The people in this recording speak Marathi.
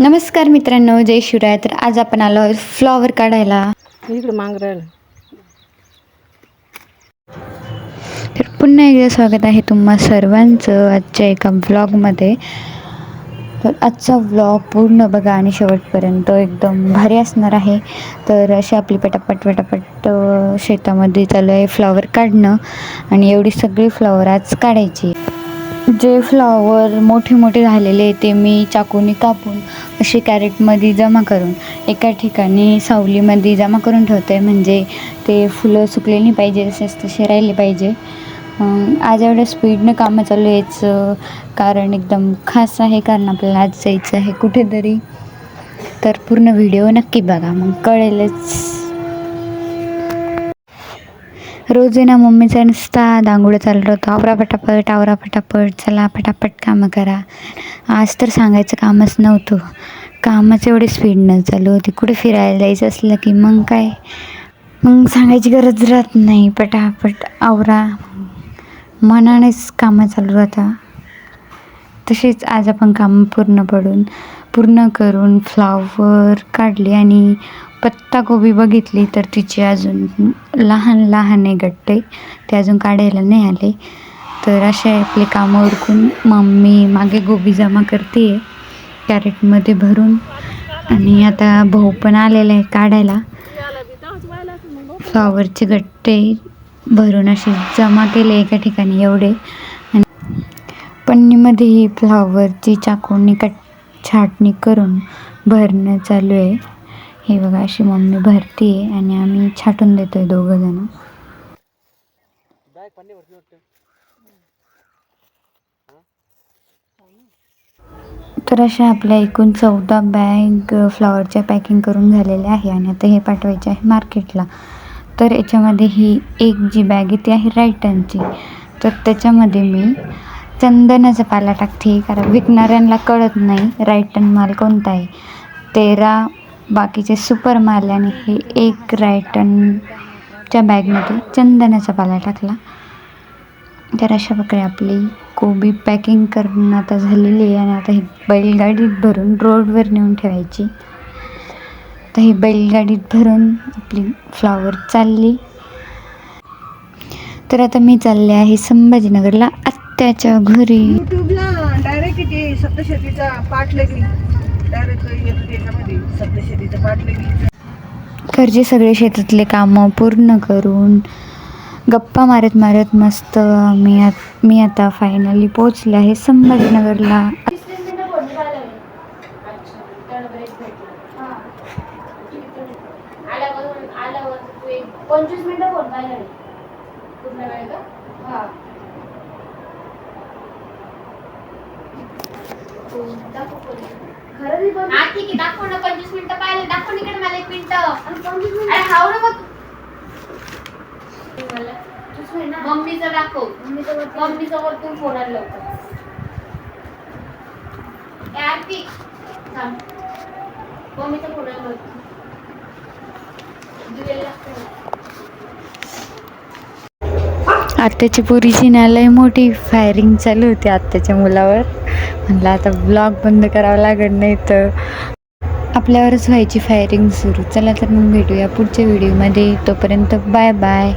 नमस्कार मित्रांनो जय शिवराय. तर आज आपण आलो फ्लॉवर काढायला. इकडे तर पुन्हा एकदा स्वागत आहे तुम्हा सर्वांचं आजच्या एका व्लॉगमध्ये तर आजचा व्लॉग पूर्ण बघा आणि शेवटपर्यंत एकदम भारी असणार आहे. तर अशी आपली पटापट पटापट शेतामध्ये चालू आहे फ्लॉवर काढणं आणि एवढी सगळी फ्लॉवर आज काढायची. जे फ्लॉवर मोठे मोठे झालेले ते मी चाकूने कापून असे कॅरेटमध्ये जमा करून एका ठिकाणी सावलीमध्ये जमा करून ठेवते. म्हणजे ते फुलं सुकले नाही पाहिजे तसेच तसे राहिले पाहिजे. आज एवढ्या स्पीडनं कामं चालू यायचं कारण एकदम खास आहे कारण आपल्याला आज जायचं आहे कुठेतरी. तर पूर्ण व्हिडिओ नक्की बघा मग कळेलच. रोज ना मम्मीचा नुसता दांगोडं चालू होतं आवरा पटापट आवरा पटापट चला पटापट कामं करा. आज तर सांगायचं कामच नव्हतं. कामच एवढी स्पीडनं चालू होती कुठे फिरायला जायचं असलं की मग काय? मग सांगायची गरज राहत नाही. पटापट आवरा. मनानेच कामं चालू राहता. तसेच आज आपण कामं पूर्ण पडून पूर्ण करून फ्लावर काढले आणि पत्ताकोबी बघितली तर तिचे अजून लहान लहान आहे गट्टे ते अजून काढायला नाही आले. तर असे आपले कामं उरकून मम्मी मागे गोबी जमा करते आहे कॅरेटमध्ये भरून. आणि आता भाऊ पण आलेला आहे काढायला. फ्लॉवरचे गट्टे भरून असे जमा केले एका ठिकाणी एवढे. आणि पन्नीमध्ये ही फ्लॉवरची चाकूनी कट छाटणी करून भरणं चालू आहे. हे बघा अशी मम्मी भरती आहे आणि आम्ही छाटून देतो आहे दोघं जण. तर अशा आपल्या एकूण चौदा बॅग फ्लॉवरच्या पॅकिंग करून झालेल्या आहे आणि आता हे पाठवायचे आहे मार्केटला. तर याच्यामध्ये ही एक जी बॅग आहे ती आहे रायटनची. तर त्याच्यामध्ये मी चंदनाचा पाला टाकते कारण विकणाऱ्यांना कळत नाही रायटन माल कोणता आहे. तेरा बाकीचे सुपर मारल्याने हे एक रायटनच्या बॅगमध्ये चंदनाचा पाला टाकला. तर अशा प्रकारे आपली कोबी पॅकिंग करणं आता झालेली आहे आणि आता ही बैलगाडीत भरून रोडवर नेऊन ठेवायची. तर ही बैलगाडीत भरून आपली फ्लॉवर चालली. तर आता मी चालले आहे संभाजीनगरला आत्याच्या घरी. डायरेक्ट सप्तशतीचा पाठ लागली डायरेक्ट येतो घरचे सगळे शेतातले कामं पूर्ण करून गप्पा मारत मारत मस्त मी आत मी आता फायनली पोचले आहे संभाजीनगरला. पंचवीस मिनिटं फोन पाहिला रे पूर्ण वेळ का हा. हा ठीक आहे दाखव ना पंचवीस मिनिटं पाहिले दाखव इकडे मला एक मिनिट. अरे हाव ना मग. मम्मीचं दाखव. मम्मीचं वरतून. फोन आला लवकर ए, आरती. थांब. मम्मीचा फोन आला दिलेला लागतो ना. आत्याची पोरीची ना मोठी फायरिंग चालू होती आत्याच्या मुलावर. म्हणलं आता ब्लॉग बंद करावा लागत नाही तर आपल्यावरच व्हायची फायरिंग सुरू. चला तर मग भेटूया पुढच्या व्हिडिओमध्ये तोपर्यंत बाय बाय